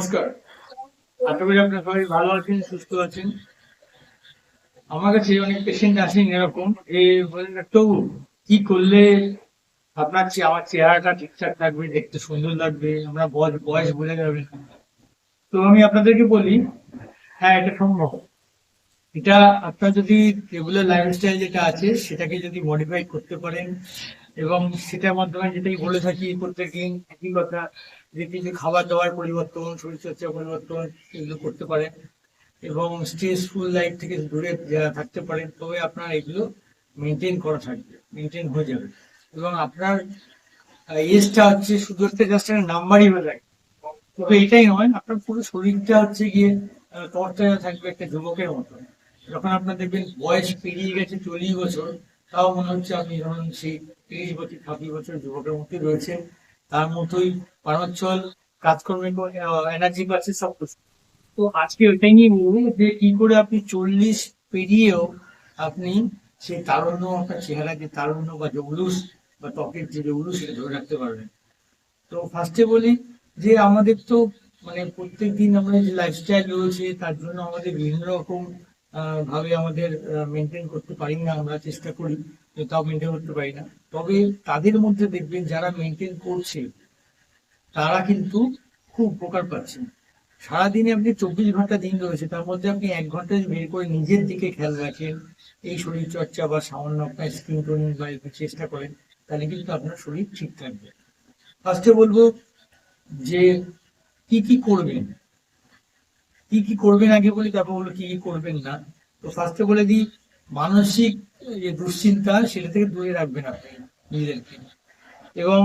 নমস্কার। আশা করি আপনার সবাই ভালো আছেন, সুস্থ আছেন। আমার কাছে অনেক পেশেন্ট আসেন এরকম। এই বলেন, ডাক্তারবাবু, কি করলে আপনার আমার চেহারাটা ঠিকঠাক থাকবে, দেখতে সুন্দর লাগবে? আমরা বয়স বোঝা যাবে তো আমি আপনাদেরকে বলি হ্যাঁ এটা সম্ভব। এটা আপনার যদি রেগুলার লাইফস্টাইল যেটা আছে, সেটাকে যদি মডিফাই করতে পারেন, এবং সেটার মাধ্যমে যেটাই বলে থাকি, প্রত্যেকদিন একই কথা, যে কিছু খাবার দাবার পরিবর্তন শরীরচর্চা পরিবর্তন এগুলো করতে পারেন, এবং স্ট্রেসফুল লাইফ থেকে দূরে থাকতে পারেন, তবে আপনার এগুলো মেনটেন করা থাকবে মেনটেন হয়ে যাবে। এবং আপনার এজটা হচ্ছে শুধু একটা জাস্ট একটা নাম্বারই হয়ে থাকে তবে এটাই নয়, আপনার পুরো শরীরটা হচ্ছে গিয়ে তরতাজা থাকবে, একটা যুবকের মতো যখন আপনার দেখবেন বয়স পেরিয়ে গেছে, চল্লিশ বছর, তাও মনে হচ্ছে আপনি ধরুন সেই তিরিশ বছর, ছাব্বিশ বছর যুবকের মধ্যে রয়েছে তার মতোই প্রাণোচ্ছল কাজকর্মে এনার্জি পাচ্ছে সব কিছু তো আজকে ওইটাই নিয়ে বলব যে কি করে আপনি চল্লিশ পেরিয়েও আপনি সেই তারুণ্য, আপনার চেহারা যে তারুণ্য বা জৌলুস বা ত্বকের যে জৌলুস সেটা ধরে রাখতে পারবেন। তো ফার্স্টে বলি যে আমাদের তো মানে প্রত্যেক দিন আমরা যে লাইফস্টাইল রয়েছে, তার জন্য আমাদের বিভিন্ন রকম ভাবে আমাদের মেনটেন করতে পারি না আমরা চেষ্টা করি তাও মেনটেন করতে পারি না। তবে তাদের মধ্যে দেখবেন যারা মেনটেন করছে, তারা কিন্তু খুব উপকার পাচ্ছেন। সারাদিনে আপনি চব্বিশ ঘণ্টা দিন রয়েছে, তার মধ্যে আপনি এক ঘণ্টা বের করে নিজের দিকে খেয়াল রাখেন, এই শরীর চর্চা বা সামান্য আপনার স্কিন টোনিং বা চেষ্টা করেন, তাহলে কিন্তু আপনার শরীর ঠিক থাকবে। ফার্স্টে বলব যে, কি কি করবেন? কি কি করবেন আগে বলি, তারপর বলব কি কি করবেন না। তো ফার্স্টে বলে দিই, মানসিক যে দুশ্চিন্তা সেটা থেকে দূরে রাখবেন আপনি নিজেদেরকে। এবং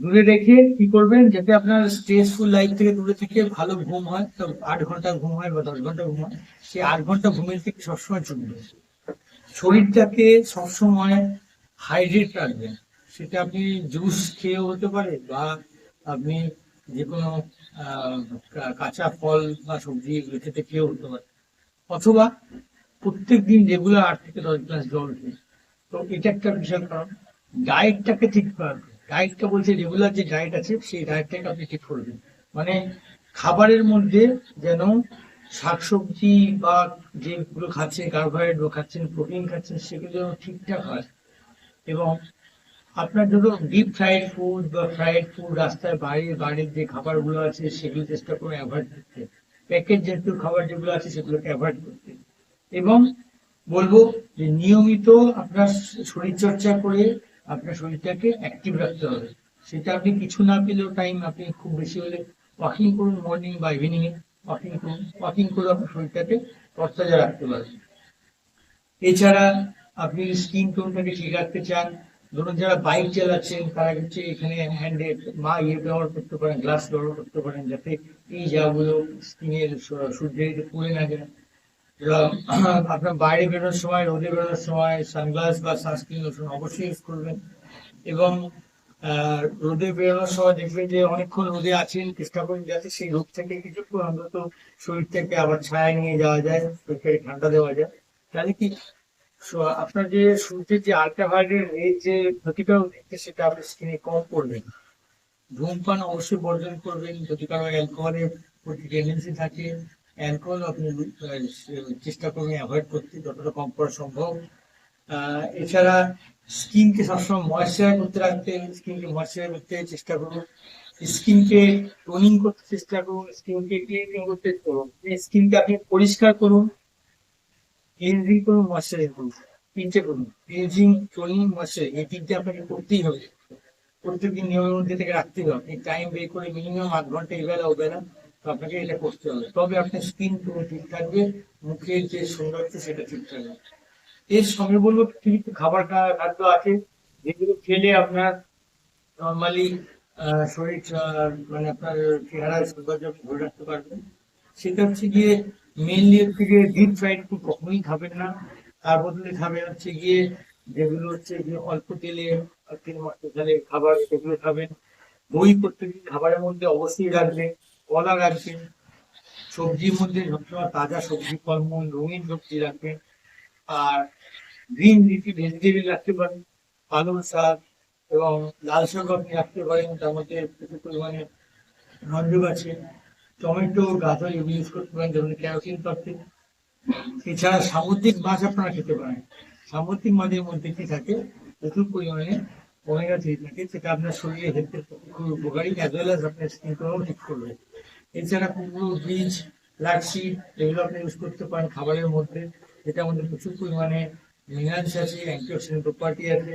দূরে রেখে কি করবেন, যাতে আপনার স্ট্রেসফুল লাইফ থেকে দূরে থেকে ভালো ঘুম হয়, তো আট ঘণ্টা ঘুম হয় বা দশ ঘণ্টা ঘুম হয়, সেই আট ঘণ্টা ঘুমের থেকে সবসময় চলবে। শরীরটাকে সবসময় হাইড্রেট রাখবেন। সেটা আপনি জুস খেয়েও হতে পারে বা আপনি যে কোনো কাঁচা ফল বা সবজি এগুলো খেতে খেয়েও হতে পারে। অথবা প্রত্যেক দিন রেগুলার আট থেকে দশ গ্লাস জল খেয়ে। তো এটা একটা বিশাল কারণ। ডায়েটটাকে ঠিক করবেন ডায়েটটা বলছে রেগুলার যে ডায়েট আছে, সেই ডায়েটটাকে আপনি ঠিক করবেন মানে খাবারের মধ্যে যেন শাকসবজি বা যেগুলো খাচ্ছেন কার্বোহাইড্রেট খাচ্ছেন প্রোটিন খাচ্ছেন, সেগুলো যেন ঠিকঠাক হয়। এবং আপনার ধরো ডিপ ফ্রাইড ফুড বা ফ্রাইড ফুড রাস্তায় বাড়ির বাড়ির যে খাবারগুলো আছে, সেগুলো চেষ্টা করে অ্যাভয়েড করতে। প্যাকেট জাতীয় খাবার যেগুলো আছে, সেগুলোকে অ্যাভয়েড করতে। এবং বলব যে নিয়মিত আপনার শরীর চর্চা করে আপনার শরীরটাকে অ্যাক্টিভ রাখতে হবে। সেটা আপনি কিছু না পেলেও টাইম আপনি খুব বেশি হলে ওয়াকিং করুন মর্নিং বা ইভিনিং এ। ওয়াকিং করুন ওয়াকিং করে আপনার শরীরটাকে তরতাজা রাখতে পারবেন। এছাড়া আপনি স্কিন টোনটাকে ঠিক রাখতে চান ধরুন যারা বাইক চালাচ্ছেন, তারা হচ্ছে এখানে হ্যান্ডে মা ইয়ে ব্যবহার করতে পারেন গ্লাস ব্যবহার করতে পারেন যাতে এই জায়গাগুলো স্কিনের সূর্যের পুড়ে না যায়। আপনার বাইরে বেরোনোর সময়, রোদে বেরোনোর সময় সানগ্লাস বা সানস্ক্রিন লোশন অবশ্যই ইউজ করবেন। এবং রোদে বেরোনোর সময় দেখবেন যে অনেকক্ষণ রোদে আছেন, চেষ্টা যাতে সেই রোদ থেকে কিছুক্ষণ অন্তত শরীরটাকে আবার ছায়া নিয়ে যাওয়া যায় শরীরটাকে ঠান্ডা দেওয়া যায়। তাহলে কি আপনার যে সূর্যের যে আল্ট্রাভায়োলেট রেজ যে ক্ষতিকারক দেখতে সেটা আপনি স্কিনে কম করবেন। ধূমপান অবশ্যই বর্জন করবেন কারও অ্যালকোহলের প্রতি টেন্ডেন্সি থাকে। অ্যালকোহল আপনি চেষ্টা করবেন অ্যাভয়েড করতে, যতটা কম করা সম্ভব। এছাড়া স্কিনকে সবসময় ময়শ্চার করতে রাখতে, স্কিনকে ময়শ্চার করতে চেষ্টা করুন। স্কিনকে টোনিং করতে চেষ্টা করুন, স্কিনকে ক্লিনিং করতে করুন। স্কিনকে আপনি পরিষ্কার করুন। করুন ময়শ্চারাইজ করুন তিনটে করুন। ক্লিনজিং টোনিং ময়শ্চারাইজ এই তিনটে আপনাকে করতেই হবে। প্রত্যেকদিন নিয়মের মধ্যে থেকে রাখতে হবে। আপনি টাইম বের করে মিনিমাম আধ ঘণ্টা এবেলা ওবেলা তো আপনাকে এটা করতে হবে। তবে আপনার স্কিন পুরো ঠিক থাকবে, মুখের যে সৌন্দর্য সেটা ঠিক থাকবে। এর সঙ্গে বলব কিছু খাবার খাদ্য আছে, যেগুলো খেলে আপনার নর্মালি শরীর মানে আপনার চেহারার সৌন্দর্য ধরে রাখতে পারবেন। সেটা হচ্ছে গিয়ে মেনলি হচ্ছে গিয়ে ডিপ ফ্রাইড ফুড কখনোই খাবেন না। তার বদলে খাবেন হচ্ছে গিয়ে যেগুলো হচ্ছে গিয়ে অল্প তেলে তেল খাবার সেগুলো খাবেন। দই প্রত্যেকদিন খাবারের মধ্যে অবশ্যই রাখবেন, কলা রাখবেন, সবজির মধ্যে সবসময় তাজা সবজি, ফলমূল, রঙিন সবজি রাখবেন। আর গ্রিন লিফি ভেজিটেবল রাখতে পারেন, পালং শাক এবং লাল শাক আপনি রাখতে পারেন, তার মধ্যে প্রচুর পরিমাণে রঞ্জক আছে। টমেটো, গাজর এগুলো ইউজ করতে পারেন, যেমন ক্যারোটিন পাচ্ছে এছাড়া সামুদ্রিক মাছ আপনারা খেতে পারেন। সামুদ্রিক মাছের মধ্যে কি থাকে? প্রচুর পরিমাণে ওমেগা থ্রি থাকে সেটা আপনার শরীরে হেলথের খুব উপকারী অ্যাজ ওয়েল অ্যাজ আপনার স্কিন ঠিক করবে। এছাড়া কুমড়ো, বীজ, লাচ্ছি, এগুলো আপনি ইউজ করতে পারেন খাবারের মধ্যে। এটার আমাদের প্রচুর পরিমাণে মিনারেলস আছে অ্যান্টিঅক্সিডেন্ট প্রপার্টি আছে।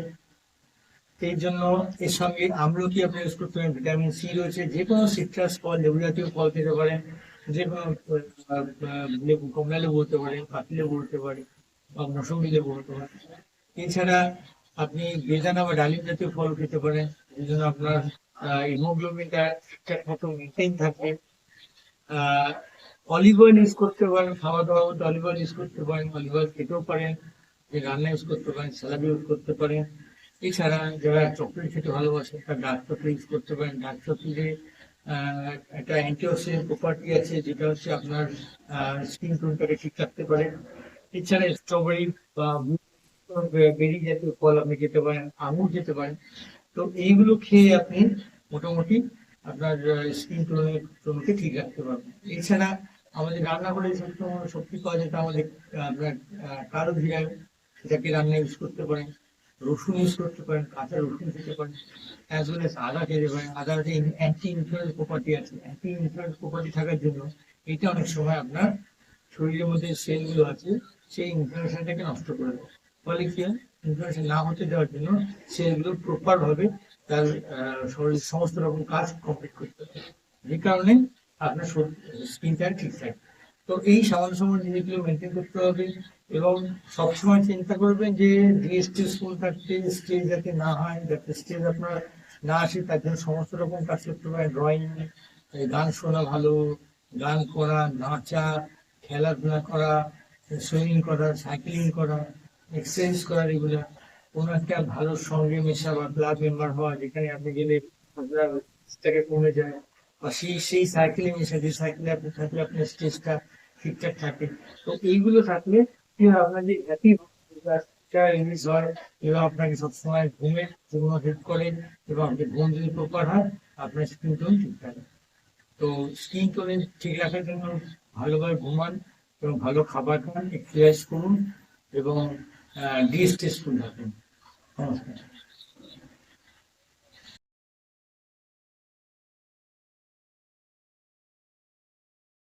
সেই জন্য এর সঙ্গে আমলকি আপনি ইউজ করতে পারেন? ভিটামিন সি রয়েছে, যে কোনো সিট্রাস ফল লেবু জাতীয় ফল খেতে পারেন, যে কোনো লেবু, কমলা লেবু হতে পারে, পাতি লেবু হতে পারে, বা মৌসুমি লেবু হতে পারে। এছাড়া আপনি বেদানা বা ডালিম জাতীয় ফল খেতে পারেন এই জন্য আপনার হিমোগ্লোবিনটা ঠিকঠাক মতো মেনটেন থাকবে। অলিভ অয়েল ইউজ করতে পারেন খাওয়া দাওয়া মধ্যে অলিভ অয়েল ইউজ করতে পারেন অলিভ অয়েল খেতেও পারেন রান্না ইউজ করতে পারেন স্যালাড ইউজ করতে পারেন। এছাড়া যারা চকলেট খেতে ভালোবাসে, তারা ডার্ক চকলেট করতে পারেন। ডার্ক চকলেটে একটা অ্যান্টিঅক্সিডেন্ট প্রপার্টি আছে, যেটা হচ্ছে আপনার স্কিন টোনটাকে ঠিক রাখতে পারে। এছাড়া স্ট্রবেরি বা বেরি জাতীয় ফল আপনি খেতে পারেন, আঙুর খেতে পারেন। তো এইগুলো খেয়ে আপনি মোটামুটি আপনার স্কিন টোনের টোনকে ঠিক রাখতে পারবেন। এছাড়া আমাদের রান্নাঘরে যে সমস্ত শক্তি পাওয়া তা আমাদের, আপনার কারও ভিড়ায় সেটাকে রান্না ইউজ করতে পারেন। রসুন ইউজ করতে পারেন, কাঁচা রসুন খেতে পারেন অ্যাজ ওয়েল এস আদা খেতে পারেন। আদার যে অ্যান্টি ইনফ্লুয়েন্স প্রপার্টি আছে অ্যান্টি ইনফ্লুয়েন্স প্রপার্টি থাকার জন্য এটা অনেক সময় আপনার শরীরের মধ্যে সেলগুলো আছে, সেই ইনফ্লামেশনটাকে নষ্ট করে দেয়। ফলে কি হয়? না হতে দেওয়ার জন্য সেলগুলো প্রপার ভাবে তার শরীরের সমস্ত রকম কাজ কমপ্লিট করতে পারে যে কারণে আপনার স্কিনটা ঠিক থাকে তো এই সামান্য সময় জিনিসগুলো মেনটেন করতে হবে এবং সবসময় চিন্তা করবেন যে যে স্ট্রেসফুল থাকতে স্টেজ যাতে না হয়, যাতে স্টেজ আপনার না আসে, তার জন্য সমস্ত রকম কাজ করতে পারেন ড্রয়িং গান শোনা ভালো, গান করা, নাচা, খেলাধুলা করা সুইমিং করা সাইক্লিং করা এক্সারসাইজ করা এগুলো কোনো একটা ভালো সঙ্গে মেশা বা ক্লাব মেম্বার হওয়া যেখানে আপনি গেলে আপনার কমে যায়। বা সেই সেই সাইকেলে মেশা যে সাইকেলে আপনি থাকলে আপনার স্ট্রেসটা ঠিকঠাক থাকে। তো এইগুলো থাকলে কি হয়, আপনার যে হ্যাপি রিলিজ হয় এবং আপনাকে সবসময় ঘুমের জন্য হেল্প করে এবং আপনি ঘুম যদি প্রপার হয়, আপনার স্কিন টোন ঠিক থাকে। তো স্কিন টোন ঠিক রাখার জন্য ভালোভাবে ঘুমান এবং ভালো খাবার খান এক্সারসাইজ করুন এবং ডিস্ট্রেসফুল থাকুন। নমস্কার।